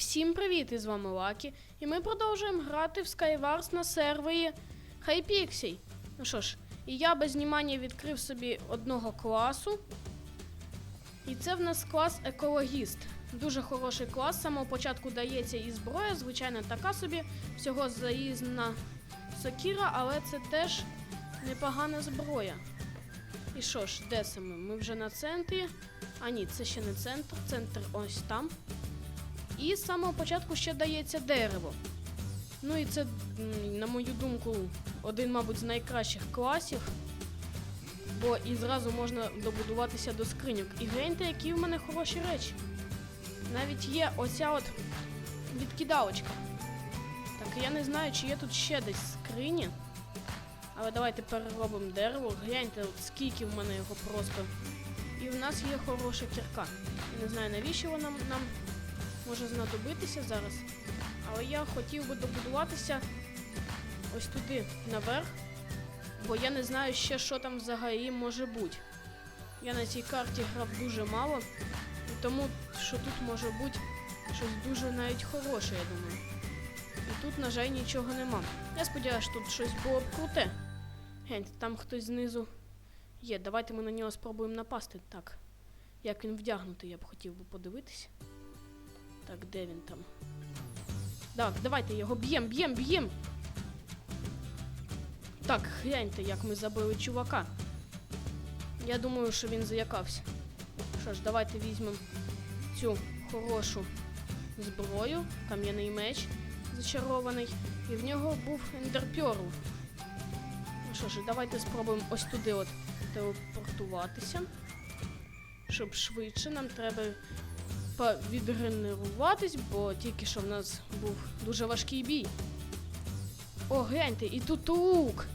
всім привіт! І з вами Лакі. І ми продовжуємо грати в Skywars на сервері Hypixel. Ну що ж, і я без знімання відкрив собі одного класу. І це в нас клас екологіст. Дуже хороший клас. З самого початку дається і зброя, звичайно, така собі. Всього заїзна сокіра, але це теж непогана зброя. І що ж, де це? Ми вже на центрі. А ні, це ще не центр. Центр ось там. І з самого початку ще дається дерево. Ну і це, на мою думку, один, мабуть, з найкращих класів. Бо і зразу можна добудуватися до скриньок. І гляньте, які в мене хороші речі. Навіть є оця от відкидалочка. Так, я не знаю, чи є тут ще десь скрині. Але давайте переробимо дерево. Гляньте, от скільки в мене його просто. І в нас є хороша кірка. Я не знаю, навіщо вона нам може знадобитися зараз. Але я хотів би добудуватися ось туди, наверх. Бо я не знаю ще, що там взагалі може бути. Я на цій карті грав дуже мало. І тому, що тут може бути щось дуже навіть хороше, я думаю. І тут, на жаль, нічого нема. Я сподіваюся, тут щось було б круте. Гляньте, там хтось знизу є. Давайте ми на нього спробуємо напасти. Так. Як він вдягнутий, я б хотів би подивитись. Так, де він там? Так, давайте його б'єм, б'єм, б'єм. Так, гляньте, як ми забили чувака. Я думаю, що він заякався. Що ж, давайте візьмемо цю хорошу зброю, кам'яний меч зачарований. І в нього був ендерпьорл. Ну що ж, давайте спробуємо ось туди от телепортуватися. Щоб швидше нам треба відренеруватись, бо тільки що в нас був дуже важкий бій. О, гляньте, і тут лук.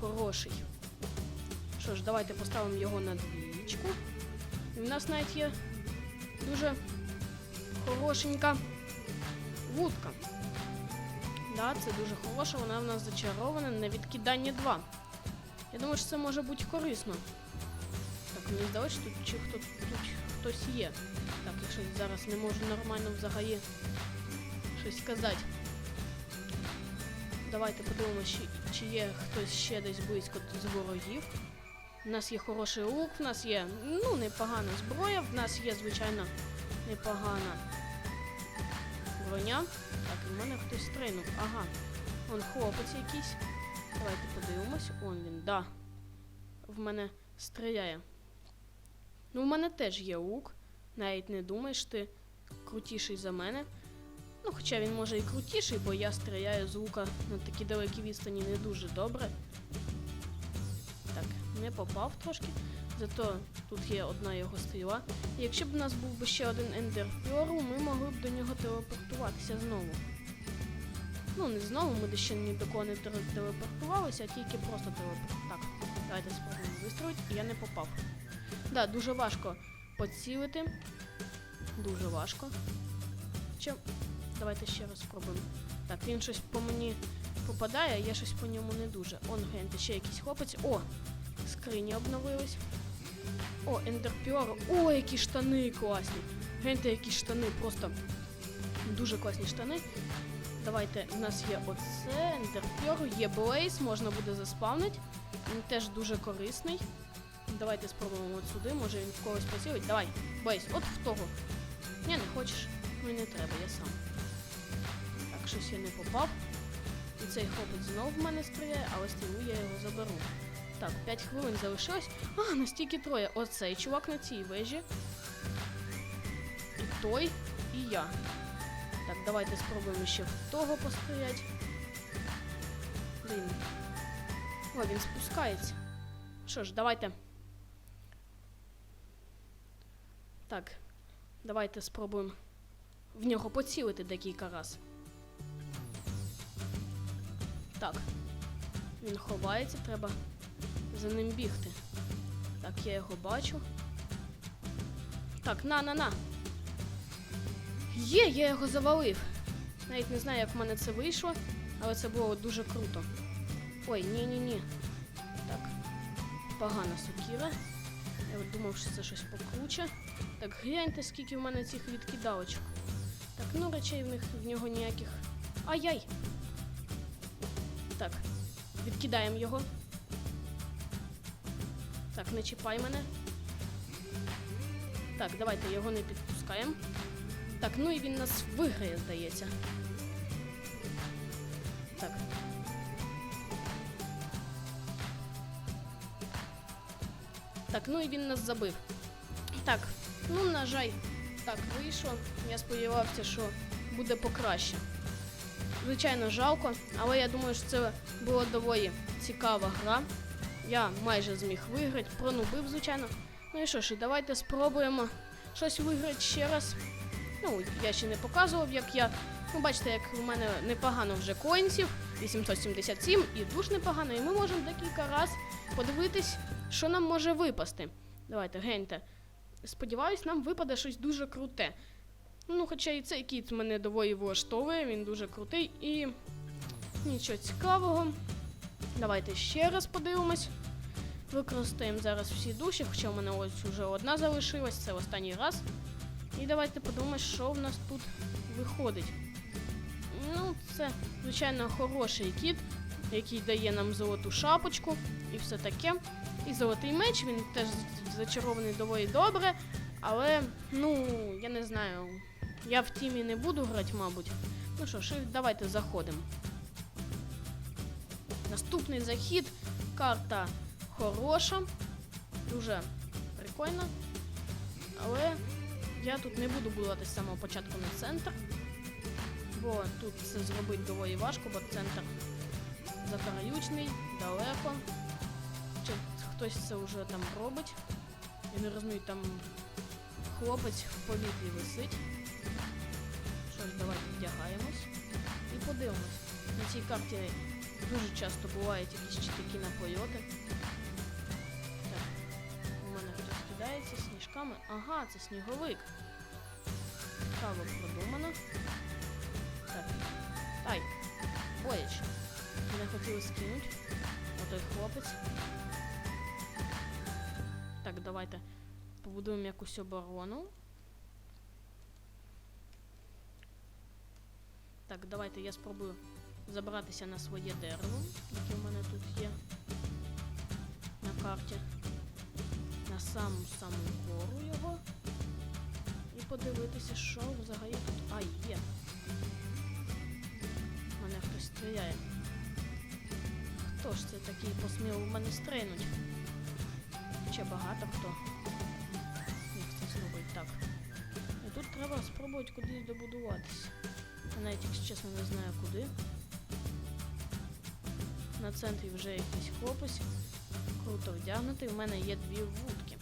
Хороший. Що ж, давайте поставимо його на двічку. І в нас навіть є дуже хорошенька вудка. Да, це дуже хороша, вона в нас зачарована на відкидання 2. Я думаю, що це може бути корисно. Так, мені здалося, що тут чи хто хтось є. Так, я щось зараз не можу нормально взагалі щось сказати. Давайте подивимося, чи, чи є хтось ще десь близько з ворогів. У нас є хороший лук, в нас є ну, непогана зброя, в нас є, звичайно, непогана броня. Так, і в мене хтось стрейнув. Ага. Он хлопець якийсь. Давайте подивимось. Он він, да. В мене стріляє. Ну, в мене теж є лук. Навіть не думаєш, ти крутіший за мене. Ну, хоча він може і крутіший, бо я стріляю з лука на такі далекі відстані не дуже добре. Так, не попав трошки. Зато тут є одна його стріла. І якщо б у нас був би ще один ендерпьорл, ми могли б до нього телепортуватися знову. Ну, не знову, ми ще ні до кого не телепортувалися, а тільки просто телепорт. Так, давайте спробуємо вистрілити, і я не попав. Да, дуже важко поцілити. Дуже важко. Чи... Давайте ще раз спробуємо. Так, він щось по мені попадає, я щось по ньому не дуже. Он, гляньте, ще якийсь хлопець. О! Скрині обновились. О, ендерпіор. О, які штани класні. Гляньте, які штани, просто дуже класні штани. Давайте, у нас є оце, ендерпіор, є блейс, можна буде заспавнити. Він теж дуже корисний. Давайте спробуємо от сюди, може він в когось поцілить. Давай, Бейс, от в того. Ні, не хочеш? Ну не треба, я сам. Так, щось я не попав. І цей хлопець знов в мене стріляє, але стрілу я його заберу. Так, 5 хвилин залишилось. А, настільки троє. Оцей чувак на цій вежі. І той, і я. Так, давайте спробуємо ще в того постріляти. Блін. О, він спускається. Що ж, давайте. Так, давайте спробуємо в нього поцілити декілька раз. Так. Він ховається, треба за ним бігти. Так, я його бачу. Так, на, на, на. Є, я його завалив. Навіть не знаю, як в мене це вийшло, але це було дуже круто. Ой, ні-ні-ні. Так, погана сокіра. Я от думав, що це щось покруче. Так, гляньте, скільки в мене цих відкидалочок. Так, ну речей в них в нього ніяких. Ай-яй! Так, відкидаємо його. Так, не чіпай мене. Так, давайте його не підпускаємо. Так, ну і він нас виграє, здається. Так. Так, ну і він нас забив. Так, ну, на жаль, так вийшло. Я сподівався, що буде покраще. Звичайно, жалко, але я думаю, що це була доволі цікава гра. Я майже зміг виграти, пронубив, звичайно. Ну і що ж, давайте спробуємо щось виграти ще раз. Ну, я ще не показував, як я. Ну, бачите, як у мене непогано вже коїнсів, 877 і душ непогано, і ми можемо декілька раз подивитись, що нам може випасти. Давайте, геньте. Сподіваюсь, нам випаде щось дуже круте. Ну, хоча і цей кіт мене доволі влаштовує, він дуже крутий і нічого цікавого. Давайте ще раз подивимось. Використаємо зараз всі душі, хоча в мене ось вже одна залишилась, це останній раз. І давайте подумаємо, що в нас тут виходить. Ну, це, звичайно, хороший кіт, який дає нам золоту шапочку і все таке. І золотий меч, він теж зачарований доволі добре. Але, ну, я не знаю. Я в тімі не буду грати, мабуть. Ну що ж, давайте заходимо. Наступний захід. Карта хороша, дуже прикольна. Але я тут не буду будувати з самого початку на центр. Бо тут це зробити доволі важко, бо центр закараючний, далеко. Хтось це вже там робить. Я не розумію, там хлопець в повітрі висить. Що ж, давайте вдягаємось і подивимось. На цій карті дуже часто бувають якісь такі напольоти. Так, у мене хтось кидається сніжками. Ага, це сніговик. Цікаво продумано. Так. Ай, бояч. Мене хотіли скинути. Отой хлопець. Давайте побудуємо якусь оборону. Так, давайте я спробую забратися на своє дерево, яке в мене тут є на карті. На саму саму гору його. І подивитися, що взагалі тут. А, є. Мене хтось стріляє. Хто ж це такий посмів у мене стрельнуть? Ще багато хто. Міг це зробити так. І тут треба спробувати кудись добудуватись. Я навіть, якщо чесно, не знаю куди. На центрі вже якийсь хлопець. Круто вдягнутий. У мене є дві вудки.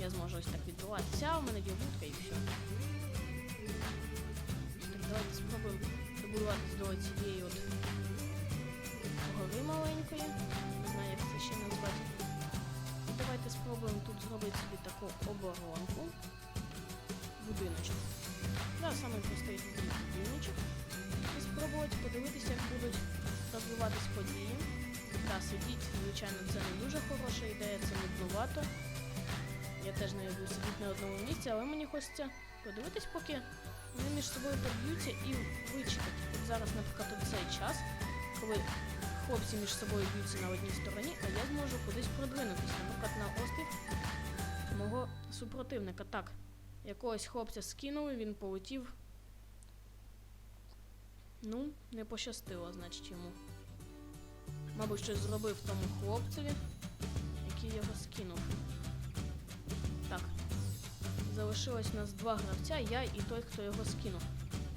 Я зможу ось так відбуватися, у мене є вудка і все. Так, давайте спробуємо добудуватись до цієї от гори маленької. Не знаю, як це ще назвати. Давайте спробуємо тут зробити собі таку оборонку. Будиночок. Да, саме простий будиночок. І спробувати подивитися, як будуть розвиватись події. Та сидіть, звичайно, це не дуже хороша ідея, це нуднувато. Я теж не люблю сидіти на одному місці, але мені хочеться подивитись, поки вони між собою поб'ються і вичекати. От зараз, наприклад, цей час, коли хлопці між собою б'ються на одній стороні, а я зможу кудись продвинутися, наприклад, на острів мого супротивника. Так, якогось хлопця скинули, він полетів. Ну, не пощастило, значить йому. Мабуть, щось зробив тому хлопцеві, який його скинув. Так. Залишилось у нас два гравця, я і той, хто його скинув.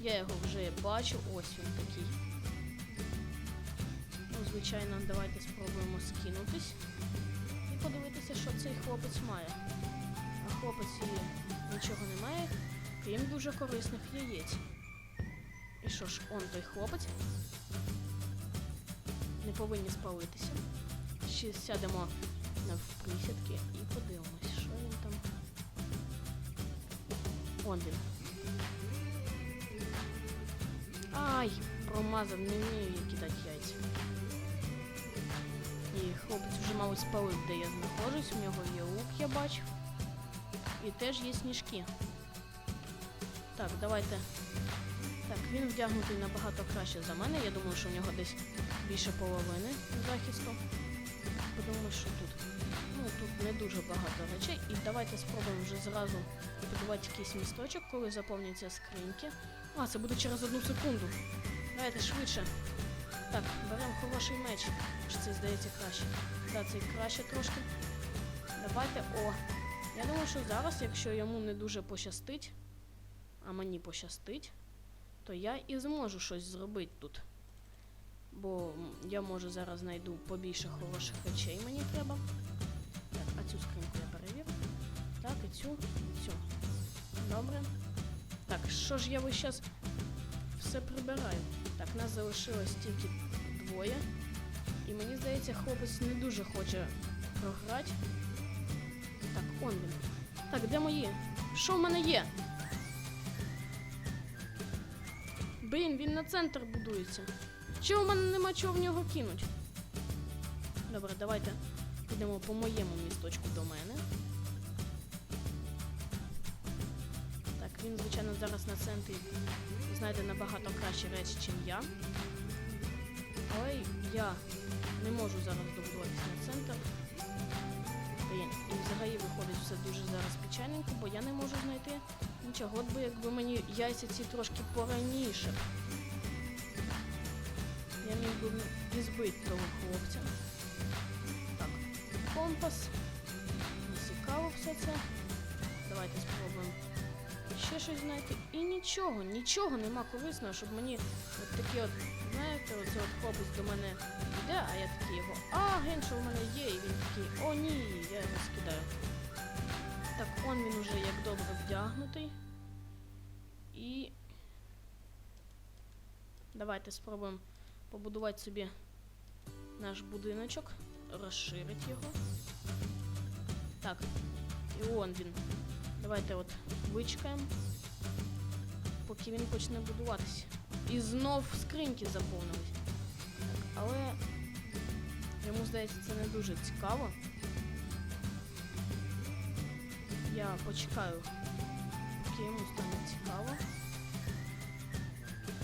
Я його вже бачу, ось він такий. Звичайно, давайте спробуємо скинутись і подивитися, що цей хлопець має. А хлопець і нічого не має, крім дуже корисних яєць. І що ж, он той хлопець. Не повинні спалитися. Ще сядемо навприсядки і подивимось, що він там. Он він. Ай, промазав, не вмію я кидати яйця. І хлопець вже, мабуть, спалив, де я знаходжусь. У нього є лук, я бачив. І теж є сніжки. Так, давайте Так, він вдягнутий набагато краще за мене. Я думаю, що в нього десь більше половини захисту. Подумаю, що тут. Ну, тут не дуже багато речей. І давайте спробуємо вже зразу побудувати якийсь місточок, коли заповняться скриньки. А, це буде через одну секунду. Давайте швидше. Так, беремо хороший меч. Чи це здається краще? Так, це краще трошки. Давайте. О. Я думаю, що зараз, якщо йому не дуже пощастить, а мені пощастить, то я і зможу щось зробити тут. Бо я може зараз знайду побільше хороших речей мені треба. Так, а цю скриньку я перевірю. Так, і цю, і цю. Добре. Так, що ж я весь час все прибираю? Так, нас залишилось тільки двоє. І мені здається, хлопець не дуже хоче програти. Так, он він. Так, де мої? Що в мене є? Блін, він на центр будується. Чого в мене нема чого в нього кинуть? Добре, давайте підемо по моєму місточку до мене. Так, він, звичайно, зараз на центрі знайде набагато кращі речі, ніж я. Але я не можу зараз добудуватися на центр. Блін, і взагалі виходить все дуже зараз печальненько, бо я не можу знайти нічого. От би якби мені яйця ці трошки пораніше. Я міг би і збити того хлопця. Так, компас. Не цікаво все це. Давайте спробуємо ще щось знайти. І нічого, нічого нема корисного, щоб мені от такі от, знаєте, оце от хлопець до мене йде, а я такий його, а, ген, в мене є, і він такий, о ні, я його скидаю. Так, он він уже як добре вдягнутий. І. Давайте спробуємо побудувати собі наш будиночок, розширити його. Так, і он він. Давайте от вичекаємо, поки він почне будуватися. І знов скриньки заповнились. Але йому здається це не дуже цікаво. Я почекаю, поки йому стане цікаво.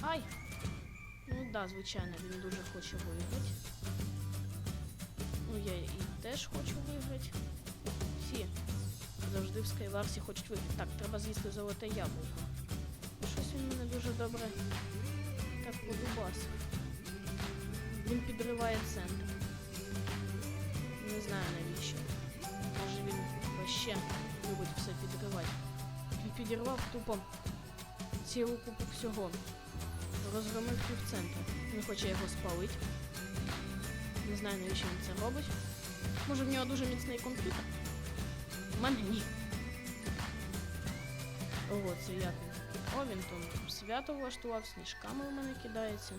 Ай! Ну так, да, звичайно, він дуже хоче виграти. Ну, я і теж хочу виграти. Завжди в Скайварсі хочуть виграти. Так, треба з'їсти золоте яблуко. Щось він мене дуже добре так подубасив. Він підриває центр. Не знаю навіщо. Може він вообще любить все підривати. Він підірвав тупо цілу купу всього. Розгромив півцентра. Він хоче його спалити. Не знаю, навіщо він це робить. Може в нього дуже міцний комп'ютер? У мене ні. Ого, це як. О, він там свято влаштував, сніжками в мене кидається.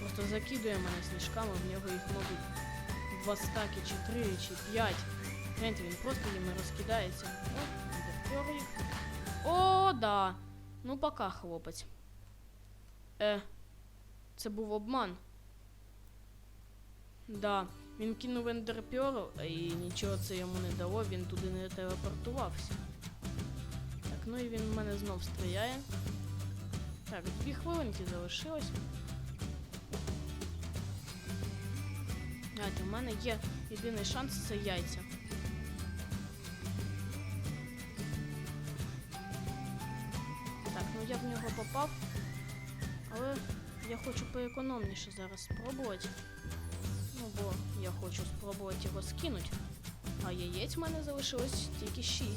Просто закидує мене сніжками, в нього їх, мабуть, два стаки, чи три, чи п'ять. Гляньте, він просто їми розкидається. О, їх. О, да. Ну, пока, хлопець. Е, це був обман. Да, він кинув ендерпьору, і нічого це йому не дало, він туди не телепортувався. Так, ну і він в мене знов стріляє. Так, дві хвилинки залишилось. Знаєте, в мене є єдиний шанс це яйця. Так, ну я в нього попав. Але я хочу поекономніше зараз спробувати. Ну, бо я хочу спробувати його скинути. А яєць в мене залишилось тільки 6.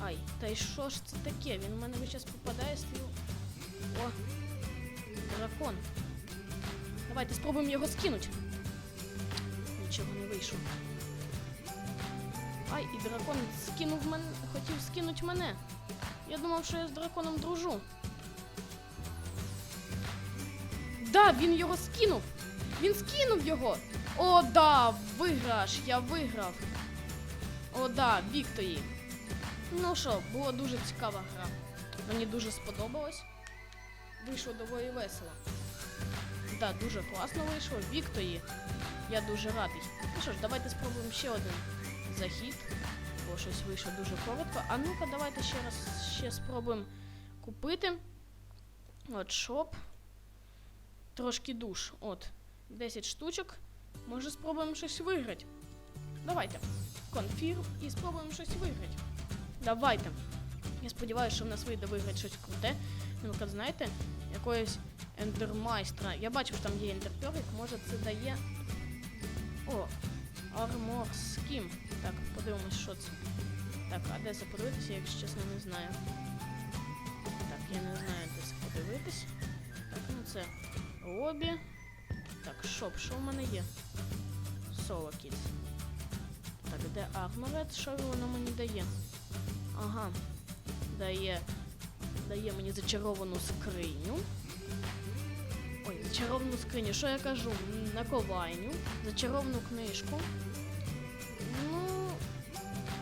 Ай, та й що ж це таке? Він в мене час попадає стріл. О! Дракон. Давайте спробуємо його скинути. Нічого не вийшло. Ай, і дракон скинув мене. Хотів скинути мене. Я думав, що я з драконом дружу. Да, він його скинув. Він скинув його. О, да, виграш, я виграв. О, да, Віктої. Ну що, була дуже цікава гра. Мені дуже сподобалось. Вийшло доволі весело. Да, дуже класно вийшло. Віктої. Я дуже радий. Ну що ж, давайте спробуємо ще один захід. Бо щось вийшло дуже коротко. А ну-ка, давайте ще раз ще спробуємо купити. От шоп. Трошки душ. От. 10 штучок. Може спробуємо щось виграти. Давайте. Конфірм і спробуємо щось виграти. Давайте. Я сподіваюся, що в нас вийде виграти щось круте. Наприклад, знаєте, якоїсь ендермайстра. Я бачив, що там є ендерперик, може це дає. О, армор скім. Так, подивимось, що це. Так, а де це подивитися, якщо чесно, не знаю. Так, я не знаю, де це подивитись. Так, ну це Робі. Так, шоп, що в мене є? Соло Kids. Так, де Арморет? Що воно мені дає? Ага. Дає. Дає мені зачаровану скриню. Ой, зачаровану скриню. Що я кажу? Наковальню, зачаровану книжку. Ну.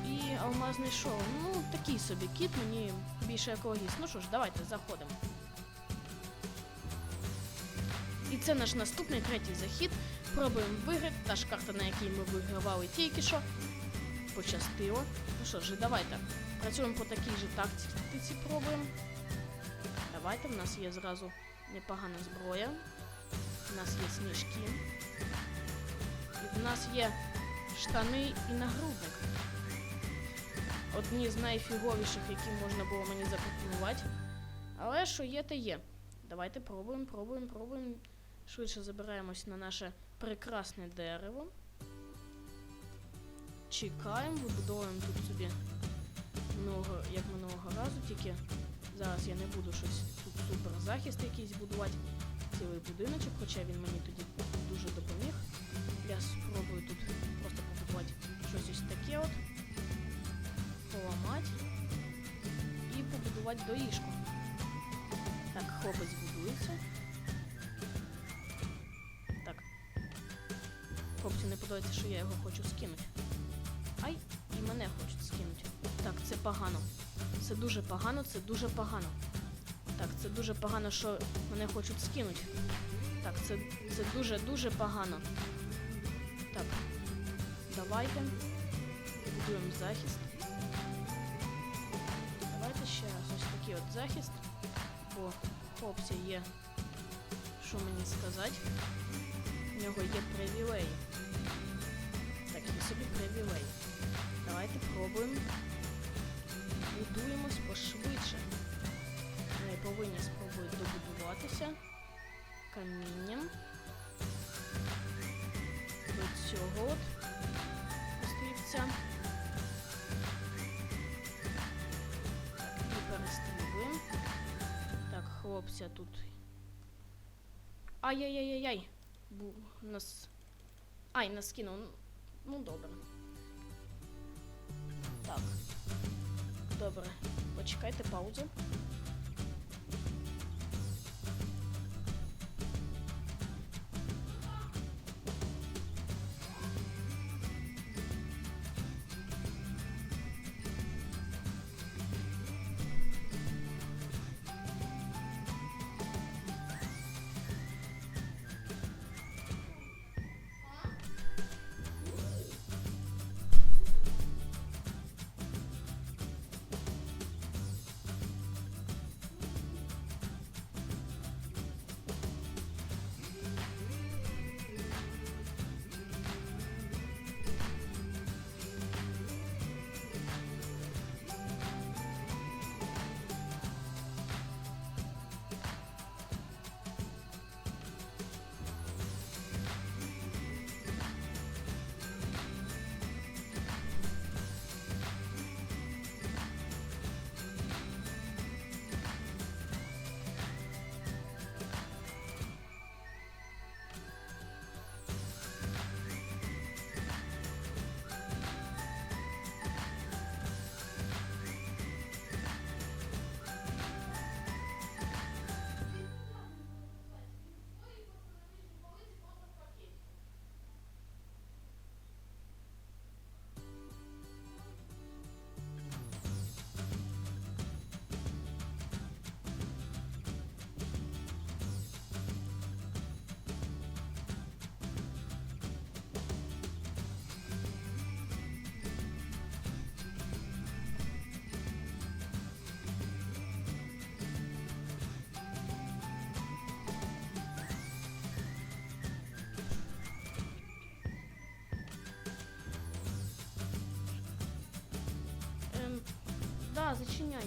І алмазний шоу. Ну, такий собі кіт, мені більше екологіст. Ну що ж, давайте заходимо. Це наш наступний третій захід. Пробуємо виграти. Та ж карта, на якій ми вигравали тільки що. Пощастило. Ну що ж, давайте. Працюємо по такій же тактиці пробуємо. Давайте, в нас є зразу непогана зброя. У нас є сніжки. І в нас є штани і нагрудник. Одні з найфіговіших, які можна було мені запропонувати. Але що є, те є. Давайте пробуємо, пробуємо, пробуємо. Швидше забираємось на наше прекрасне дерево. Чекаємо, вибудовуємо тут собі много, як минулого разу, тільки зараз я не буду щось тут супер захист якийсь будувати. Цілий будиночок, хоча він мені тоді дуже допоміг. Я спробую тут просто побудувати щось ось таке от. Поламати. І побудувати доїжку. Так, хлопець будується. Хлопцю не подобається, що я його хочу скинути. Ай, і мене хочуть скинути. Так, це погано. Це дуже погано, це дуже погано. Так, це дуже погано, що мене хочуть скинути. Так, це, це дуже-дуже погано. Так. Давайте. Будуємо захист. Давайте ще раз ось такий от захист. Бо хлопця є. Що мені сказати? У нього є привілеї. Такі собі привілеї. Давайте пробуємо. Будуємось пошвидше. Ми повинні спробувати добудуватися камінням. До цього от острівця. І перестрілюємо. Так, хлопця тут. Ай-яй-яй-яй-яй. Бу нас. Ай, нас кинув. Ну, Ну добре. Так. Добре. Почекайте паузу. Да, зачиняй.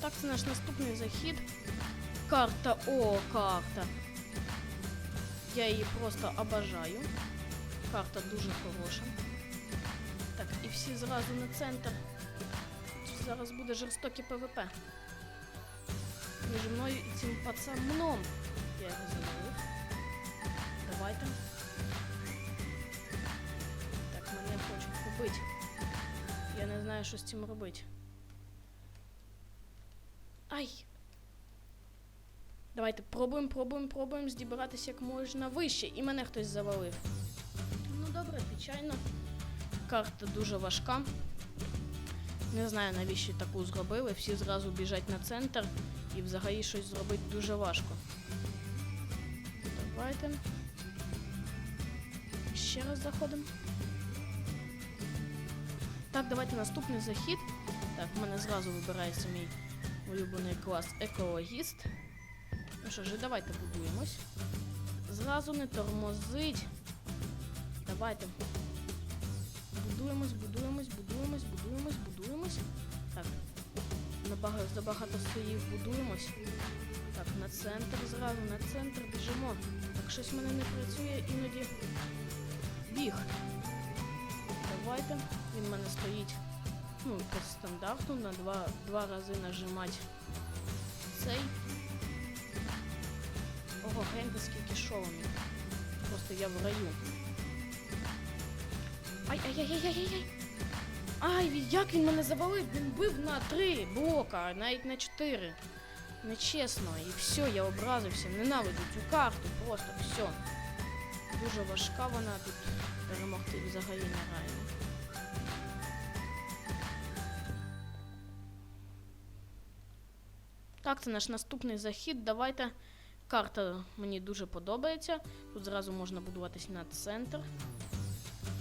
Так, наш наступний захід. Карта, о, карта. Я її просто обожаю. Карта дуже хороша. Так, і всі зразу на центр. Зараз буде жорстоке ПВП. Між мною і цим пацаном. Я його завалив. Давайте. Так, мене хочуть побити. Я не знаю, що з цим робити. Ай! Давайте пробуємо, пробуємо, пробуємо здібратися як можна вище. І мене хтось завалив. Ну добре, звичайно. Карта дуже важка. Не знаю, навіщо таку зробили. Всі зразу біжать на центр і взагалі щось зробити дуже важко. Давайте. Ще раз заходимо. Так, давайте наступний захід. Так, в мене зразу вибирається мій улюблений клас екологіст. Що ж, давайте будуємось. Зразу не тормозить. Давайте. Будуємось, будуємось, будуємось, будуємось, будуємось. Так. Забагато слоїв будуємось. Так, на центр зразу, на центр біжимо. Так, щось в мене не працює іноді. Біг. Давайте. Він в мене стоїть. Ну, по стандарту на два, два рази нажимати цей. Гляньте скільки шоломів. Просто я в раю. Ай-ай-яй-яй-яй-яй! Ай, як він мене завалив? Він бив на три блока, навіть на чотири. Нечесно. І все, я образився. Ненавиджу цю карту, просто все. Дуже важка вона тут перемогти взагалі нереально. Так, це наш наступний захід. Давайте. Карта мені дуже подобається. Тут зразу можна будуватись на центр.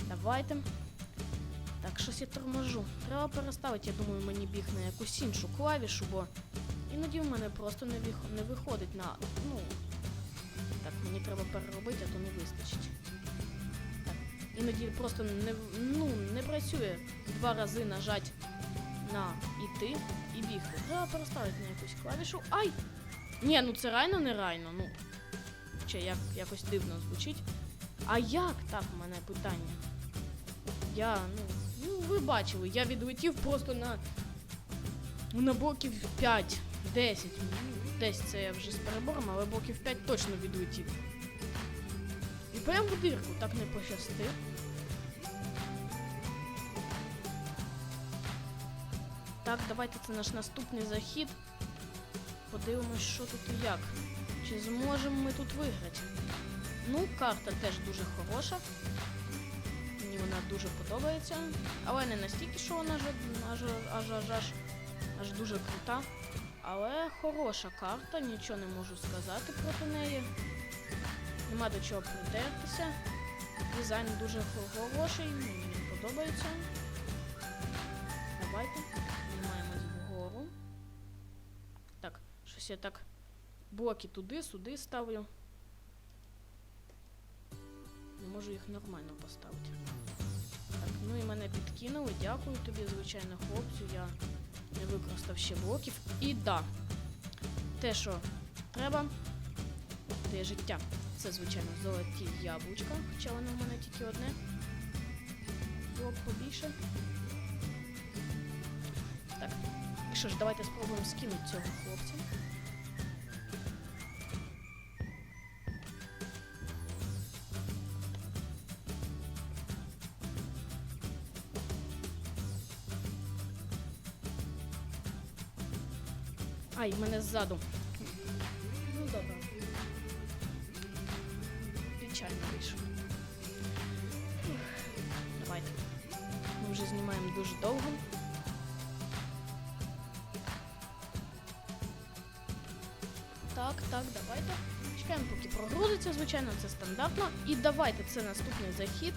Давайте. Так, щось я торможу. Треба переставити, я думаю, мені біг на якусь іншу клавішу, бо іноді в мене просто не, вих- не виходить на. Ну. Так, мені треба переробити, а то не вистачить. Так. Іноді просто не, ну, не працює два рази нажать на іти і бігти. Треба переставити на якусь клавішу. Ай! Ні, ну це реально не реально, ну. Чи як, якось дивно звучить. А як так в мене питання? Я, ну, ну ви бачили, я відлетів просто на. На боків 5, 10. Ну, десь це я вже з перебором, але боків 5 точно відлетів. І прям в дирку так не пощастив. Так, давайте це наш наступний захід. Подивимось, що тут і як. Чи зможемо ми тут виграти? Ну, карта теж дуже хороша. Мені вона дуже подобається. Але не настільки, що вона аж, аж, аж, аж, аж, аж дуже крута. Але хороша карта, нічого не можу сказати проти неї. Нема до чого придертися. Дизайн дуже хороший, мені подобається. Давайте щось я так блоки туди, сюди ставлю. Не можу їх нормально поставити. Так, ну і мене підкинули. Дякую тобі, звичайно, хлопцю. Я не використав ще блоків. І да. Те, що треба, те життя. Це, звичайно, золоті яблучка, хоча воно в мене тільки одне. Було б побільше. Так, що ж, давайте спробуємо скинути цього хлопця. Ай, мене ззаду. Ну добре. Печально вийшло. Ух, Давайте. Ми вже знімаємо дуже довго. Так, так, давайте. Чекаємо, поки прогрузиться, звичайно, це стандартно. І давайте це наступний захід.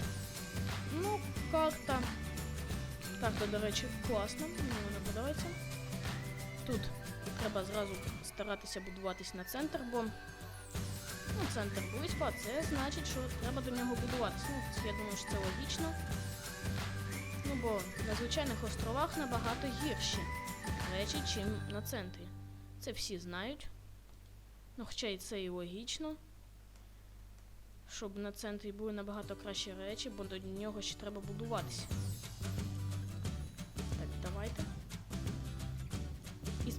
Ну, карта. Карта, до речі, класна. Мені вона подобається. Тут треба зразу старатися будуватись на центр, бо ну, центр близько, а це значить, що треба до нього будуватися. Ну, я думаю, що це логічно. Ну, бо на звичайних островах набагато гірші речі, чим на центрі. Це всі знають. Ну, хоча і це і логічно. Щоб на центрі були набагато кращі речі, бо до нього ще треба будуватися.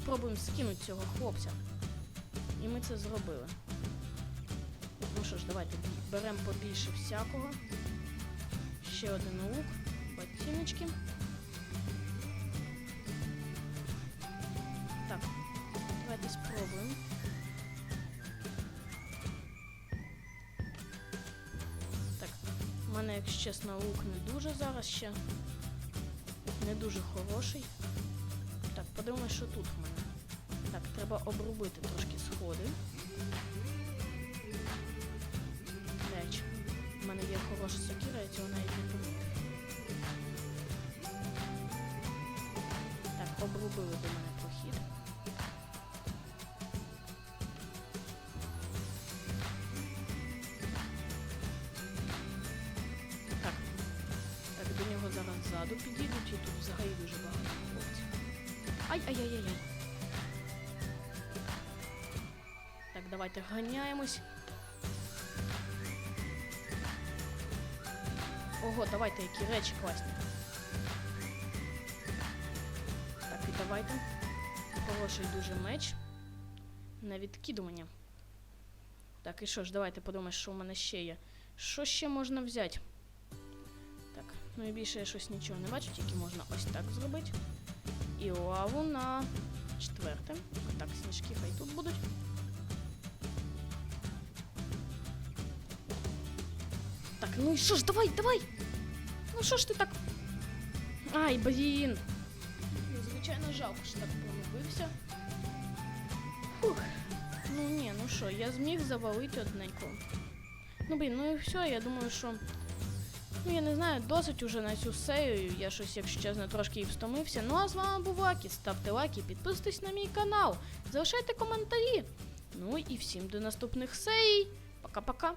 Спробуємо скинути цього хлопця. І ми це зробили. Ну що ж, давайте беремо побільше всякого. Ще один лук, ботиночки. Так, давайте спробуємо. Так, у мене, якщо чесно, лук не дуже зараз ще. Не дуже хороший. Так, подивимось, що тут в мене. Треба обробити трошки сходи. Речі. У мене є хороша сокіра, я цього навіть не помітила. Так, обробили до мене давайте ганяємось. Ого, давайте, які речі класні. Так, і давайте. Хороший дуже меч. На відкидування. Так, і що ж, давайте подумаємо, що в мене ще є. Що ще можна взяти? Так, ну і більше я щось нічого не бачу, тільки можна ось так зробити. І лаву на четверте. Так, сніжки хай тут будуть. Ну і що ж, давай, давай! Ну що ж ти так? Ай, блін! Ну, звичайно, жалко, що так промовився. Фух. Ну ні, ну що, я зміг завалити одненько. Ну блін, ну і все, я думаю, що. Ну, я не знаю, досить уже на цю серію. Я щось, якщо чесно, трошки і встомився. Ну а з вами був Акі. Ставте лайки, підписуйтесь на мій канал, залишайте коментарі. Ну і всім до наступних серій. Пока-пока.